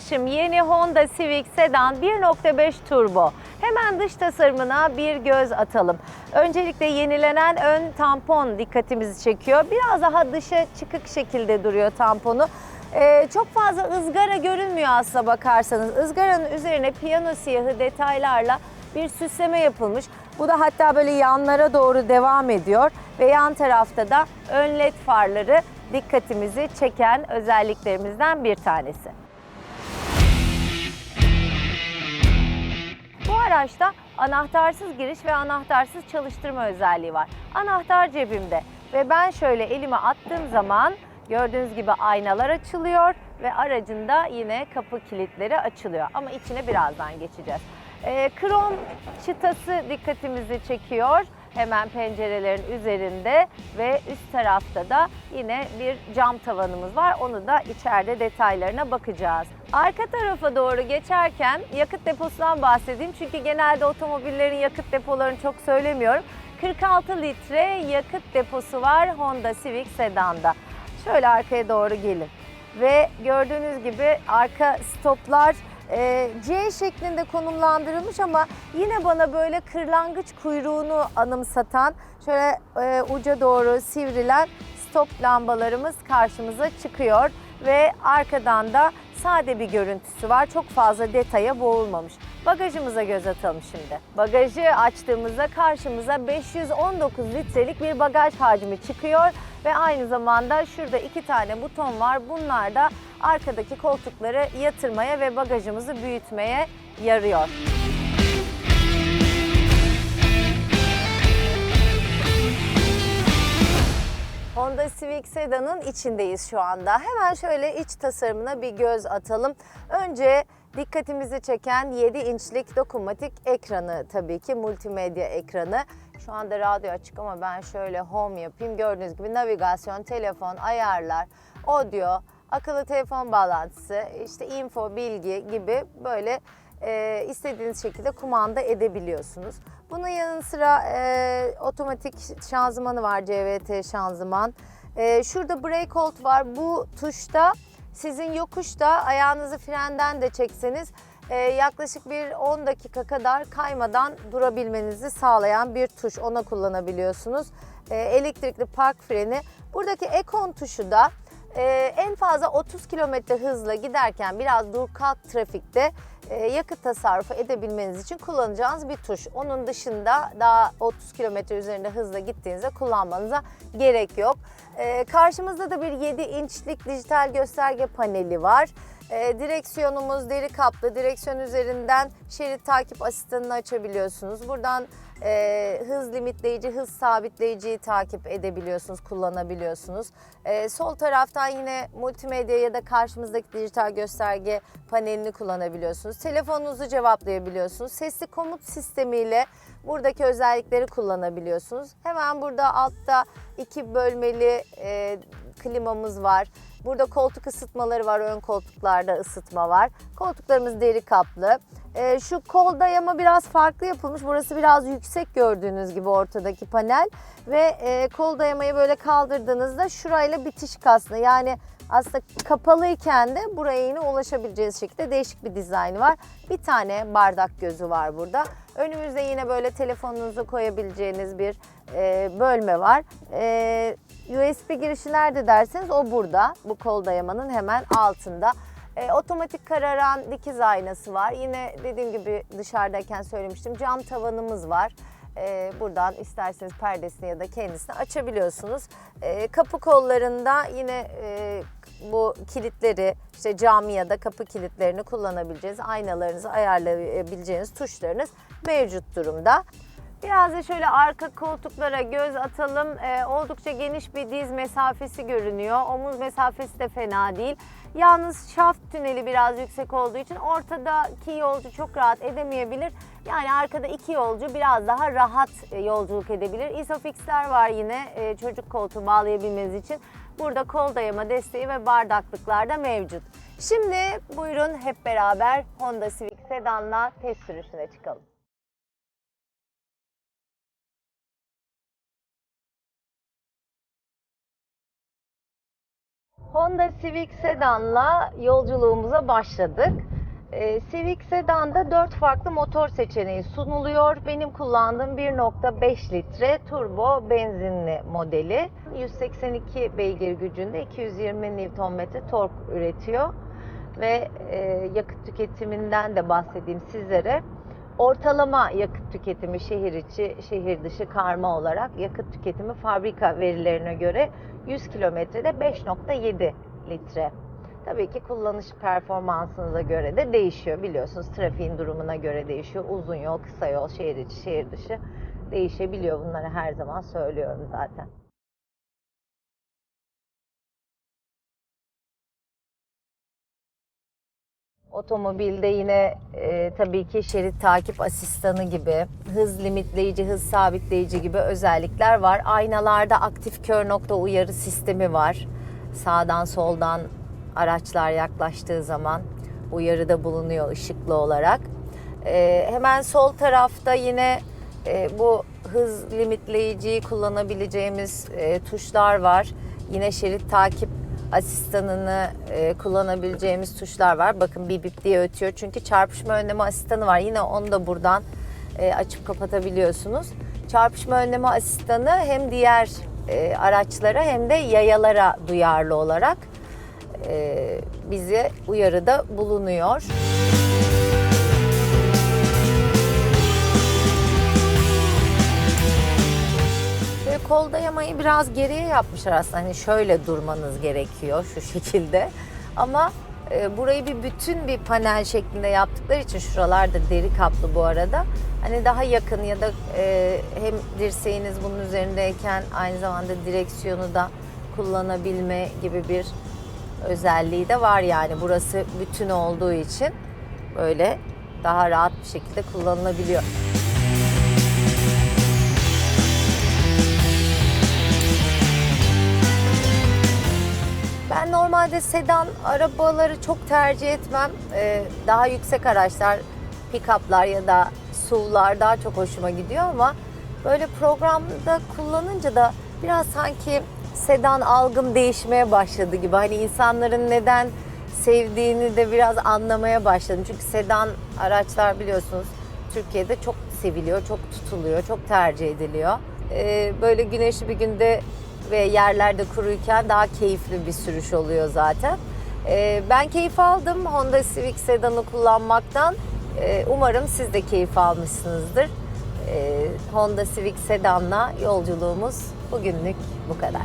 arkadaşım yeni Honda Civic Sedan 1.5 turbo. Hemen dış tasarımına bir göz atalım. Öncelikle yenilenen ön tampon dikkatimizi çekiyor. Biraz daha dışa çıkık şekilde duruyor tamponu. Ee, çok fazla ızgara görünmüyor aslına bakarsanız. Izgaranın üzerine piyano siyahı detaylarla bir süsleme yapılmış. Bu da hatta böyle yanlara doğru devam ediyor ve yan tarafta da ön led farları dikkatimizi çeken özelliklerimizden bir tanesi. Araçta anahtarsız giriş ve anahtarsız çalıştırma özelliği var. Anahtar cebimde ve ben şöyle elime attığım zaman gördüğünüz gibi aynalar açılıyor ve aracında yine kapı kilitleri açılıyor. Ama içine birazdan geçeceğiz. Ee, krom çıtası dikkatimizi çekiyor. Hemen pencerelerin üzerinde ve üst tarafta da yine bir cam tavanımız var. Onu da içeride detaylarına bakacağız. Arka tarafa doğru geçerken yakıt deposundan bahsedeyim. Çünkü genelde otomobillerin yakıt depolarını çok söylemiyorum. 46 litre yakıt deposu var Honda Civic Sedan'da. Şöyle arkaya doğru gelin. Ve gördüğünüz gibi arka stoplar e, C şeklinde konumlandırılmış ama yine bana böyle kırlangıç kuyruğunu anımsatan şöyle e, uca doğru sivrilen stop lambalarımız karşımıza çıkıyor ve arkadan da sade bir görüntüsü var. Çok fazla detaya boğulmamış. Bagajımıza göz atalım şimdi. Bagajı açtığımızda karşımıza 519 litrelik bir bagaj hacmi çıkıyor ve aynı zamanda şurada iki tane buton var. Bunlar da arkadaki koltukları yatırmaya ve bagajımızı büyütmeye yarıyor. Civic Sedan'ın içindeyiz şu anda. Hemen şöyle iç tasarımına bir göz atalım. Önce dikkatimizi çeken 7 inçlik dokunmatik ekranı tabii ki multimedya ekranı. Şu anda radyo açık ama ben şöyle home yapayım. Gördüğünüz gibi navigasyon, telefon, ayarlar, audio, akıllı telefon bağlantısı, işte info, bilgi gibi böyle e, istediğiniz şekilde kumanda edebiliyorsunuz. Bunun yanı sıra e, otomatik şanzımanı var CVT şanzıman. E, şurada brake hold var. Bu tuşta sizin yokuşta ayağınızı frenden de çekseniz e, yaklaşık bir 10 dakika kadar kaymadan durabilmenizi sağlayan bir tuş. Ona kullanabiliyorsunuz. E, elektrikli park freni. Buradaki Econ tuşu da ee, en fazla 30 kilometre hızla giderken biraz dur kalk trafikte e, yakıt tasarrufu edebilmeniz için kullanacağınız bir tuş. Onun dışında daha 30 kilometre üzerinde hızla gittiğinizde kullanmanıza gerek yok. Ee, karşımızda da bir 7 inçlik dijital gösterge paneli var. Ee, direksiyonumuz deri kaplı. Direksiyon üzerinden şerit takip asistanını açabiliyorsunuz. Buradan e, hız limitleyici, hız sabitleyiciyi takip edebiliyorsunuz, kullanabiliyorsunuz. E, sol taraftan yine multimedya ya da karşımızdaki dijital gösterge panelini kullanabiliyorsunuz. Telefonunuzu cevaplayabiliyorsunuz. Sesli komut sistemiyle buradaki özellikleri kullanabiliyorsunuz. Hemen burada altta iki bölmeli e, klimamız var. Burada koltuk ısıtmaları var, ön koltuklarda ısıtma var. Koltuklarımız deri kaplı. Ee, şu kol dayama biraz farklı yapılmış. Burası biraz yüksek gördüğünüz gibi ortadaki panel. Ve e, kol dayamayı böyle kaldırdığınızda şurayla bitişik aslında. Yani aslında kapalıyken de buraya yine ulaşabileceğiniz şekilde değişik bir dizaynı var. Bir tane bardak gözü var burada. Önümüzde yine böyle telefonunuzu koyabileceğiniz bir e, bölme var. E, USB girişi nerede derseniz o burada. Bu kol dayamanın hemen altında. E, otomatik kararan dikiz aynası var. Yine dediğim gibi dışarıdayken söylemiştim cam tavanımız var. E, buradan isterseniz perdesini ya da kendisini açabiliyorsunuz. E, kapı kollarında yine e, bu kilitleri işte cami ya da kapı kilitlerini kullanabileceğiniz, aynalarınızı ayarlayabileceğiniz tuşlarınız mevcut durumda. Biraz da şöyle arka koltuklara göz atalım. Ee, oldukça geniş bir diz mesafesi görünüyor. Omuz mesafesi de fena değil. Yalnız şaft tüneli biraz yüksek olduğu için ortadaki yolcu çok rahat edemeyebilir. Yani arkada iki yolcu biraz daha rahat e, yolculuk edebilir. Isofix'ler var yine e, çocuk koltuğu bağlayabilmeniz için. Burada kol dayama desteği ve bardaklıklar da mevcut. Şimdi buyurun hep beraber Honda Civic Sedan'la test sürüşüne çıkalım. Honda Civic Sedan'la yolculuğumuza başladık. Ee, Civic Sedan'da 4 farklı motor seçeneği sunuluyor. Benim kullandığım 1.5 litre turbo benzinli modeli. 182 beygir gücünde 220 Nm tork üretiyor. Ve e, yakıt tüketiminden de bahsedeyim sizlere. Ortalama yakıt tüketimi şehir içi, şehir dışı karma olarak yakıt tüketimi fabrika verilerine göre 100 kilometrede 5.7 litre. Tabii ki kullanış performansınıza göre de değişiyor biliyorsunuz. Trafiğin durumuna göre değişiyor. Uzun yol, kısa yol, şehir içi, şehir dışı değişebiliyor. Bunları her zaman söylüyorum zaten. Otomobilde yine e, tabii ki şerit takip asistanı gibi, hız limitleyici, hız sabitleyici gibi özellikler var. Aynalarda aktif kör nokta uyarı sistemi var. Sağdan soldan araçlar yaklaştığı zaman uyarıda bulunuyor ışıklı olarak. E, hemen sol tarafta yine e, bu hız limitleyiciyi kullanabileceğimiz e, tuşlar var. Yine şerit takip asistanını e, kullanabileceğimiz tuşlar var. Bakın bip bip diye ötüyor. Çünkü çarpışma önleme asistanı var. Yine onu da buradan e, açıp kapatabiliyorsunuz. Çarpışma önleme asistanı hem diğer e, araçlara hem de yayalara duyarlı olarak e, bize uyarıda bulunuyor. Biraz geriye yapmışlar aslında. Hani şöyle durmanız gerekiyor şu şekilde. Ama e, burayı bir bütün bir panel şeklinde yaptıkları için şuralarda deri kaplı bu arada. Hani daha yakın ya da e, hem dirseğiniz bunun üzerindeyken aynı zamanda direksiyonu da kullanabilme gibi bir özelliği de var yani. Burası bütün olduğu için böyle daha rahat bir şekilde kullanılabiliyor. Normalde sedan arabaları çok tercih etmem. Ee, daha yüksek araçlar, pick-up'lar ya da SUV'lar daha çok hoşuma gidiyor ama böyle programda kullanınca da biraz sanki sedan algım değişmeye başladı gibi. Hani insanların neden sevdiğini de biraz anlamaya başladım. Çünkü sedan araçlar biliyorsunuz Türkiye'de çok seviliyor, çok tutuluyor, çok tercih ediliyor. Ee, böyle güneşli bir günde ve yerlerde kuruyken daha keyifli bir sürüş oluyor zaten. Ee, ben keyif aldım Honda Civic sedanı kullanmaktan. Ee, umarım siz de keyif almışsınızdır. Ee, Honda Civic sedanla yolculuğumuz bugünlük bu kadar.